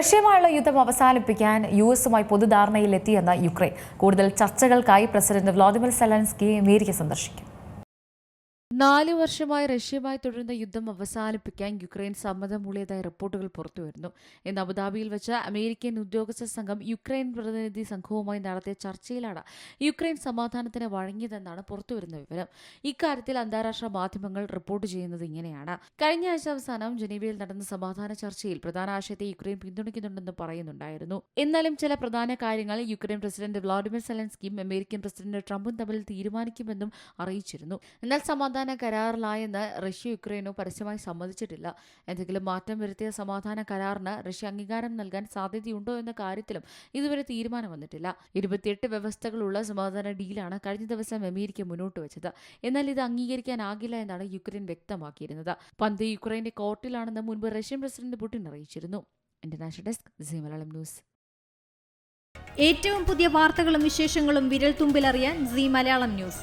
റഷ്യയുമായുള്ള യുദ്ധം അവസാനിപ്പിക്കാൻ U എസുമായി പൊതുധാരണയിലെത്തിയെന്ന Ukraine. കൂടുതൽ ചർച്ചകൾക്കായി പ്രസിഡന്റ് വ്ളാദിമിർ സെലൻസ്കി അമേരിക്ക സന്ദർശിക്കും. നാല് വർഷമായി റഷ്യയുമായി തുടരുന്ന യുദ്ധം അവസാനിപ്പിക്കാൻ യുക്രൈൻ സമ്മതമൂളിയതായ റിപ്പോർട്ടുകൾ പുറത്തുവരുന്നു ഇന്ന് അബുദാബിയിൽ വെച്ച അമേരിക്കൻ ഉദ്യോഗസ്ഥ സംഘം യുക്രൈൻ പ്രതിനിധി സംഘവുമായി നടത്തിയ ചർച്ചയിലാണ് യുക്രൈൻ സമാധാനത്തിന് വഴങ്ങിയതെന്നാണ് പുറത്തുവരുന്ന വിവരം. ഇക്കാര്യത്തിൽ അന്താരാഷ്ട്ര മാധ്യമങ്ങൾ റിപ്പോർട്ട് ചെയ്യുന്നത് ഇങ്ങനെയാണ്. കഴിഞ്ഞ ആഴ്ച അവസാനം ജനീവയിൽ നടന്ന സമാധാന ചർച്ചയിൽ പ്രധാന ആശയത്തെ യുക്രൈൻ പിന്തുണയ്ക്കുന്നുണ്ടെന്ന് പറയുന്നുണ്ടായിരുന്നു. എന്നാലും ചില പ്രധാന കാര്യങ്ങൾ യുക്രൈൻ പ്രസിഡന്റ് വ്ളാഡിമിർ സെലൻസ്കിയും അമേരിക്കൻ പ്രസിഡന്റ് ട്രംപും തമ്മിൽ തീരുമാനിക്കുമെന്നും അറിയിച്ചിരുന്നു. എന്നാൽ സമാധാന കരാറിലായെന്ന് റഷ്യ യുക്രൈനോ പരസ്യമായി സമ്മതിച്ചിട്ടില്ല. എന്തെങ്കിലും മാറ്റം വരുത്തിയ സമാധാന കരാറിന് റഷ്യ അംഗീകാരം നൽകാൻ സാധ്യതയുണ്ടോ എന്ന കാര്യത്തിലും ഇതുവരെ തീരുമാനം വന്നിട്ടില്ല. ഇരുപത്തിയെട്ട് വ്യവസ്ഥകളുള്ള സമാധാന ഡീലാണ് കഴിഞ്ഞ ദിവസം അമേരിക്ക മുന്നോട്ട് വെച്ചത്. എന്നാൽ ഇത് അംഗീകരിക്കാനാകില്ല എന്നാണ് യുക്രൈൻ വ്യക്തമാക്കിയിരുന്നത്. പന്ത് യുക്രൈന്റെ കോർട്ടിലാണെന്ന് മുൻപ് റഷ്യൻ പ്രസിഡന്റ് പുടിൻ അറിയിച്ചിരുന്നു. International desk C Malayalam news. ഏറ്റവും പുതിയ വാർത്തകളും വിശേഷങ്ങളും വിരൽ തുമ്പിലറിയാൻ സി മലയാളം ന്യൂസ്.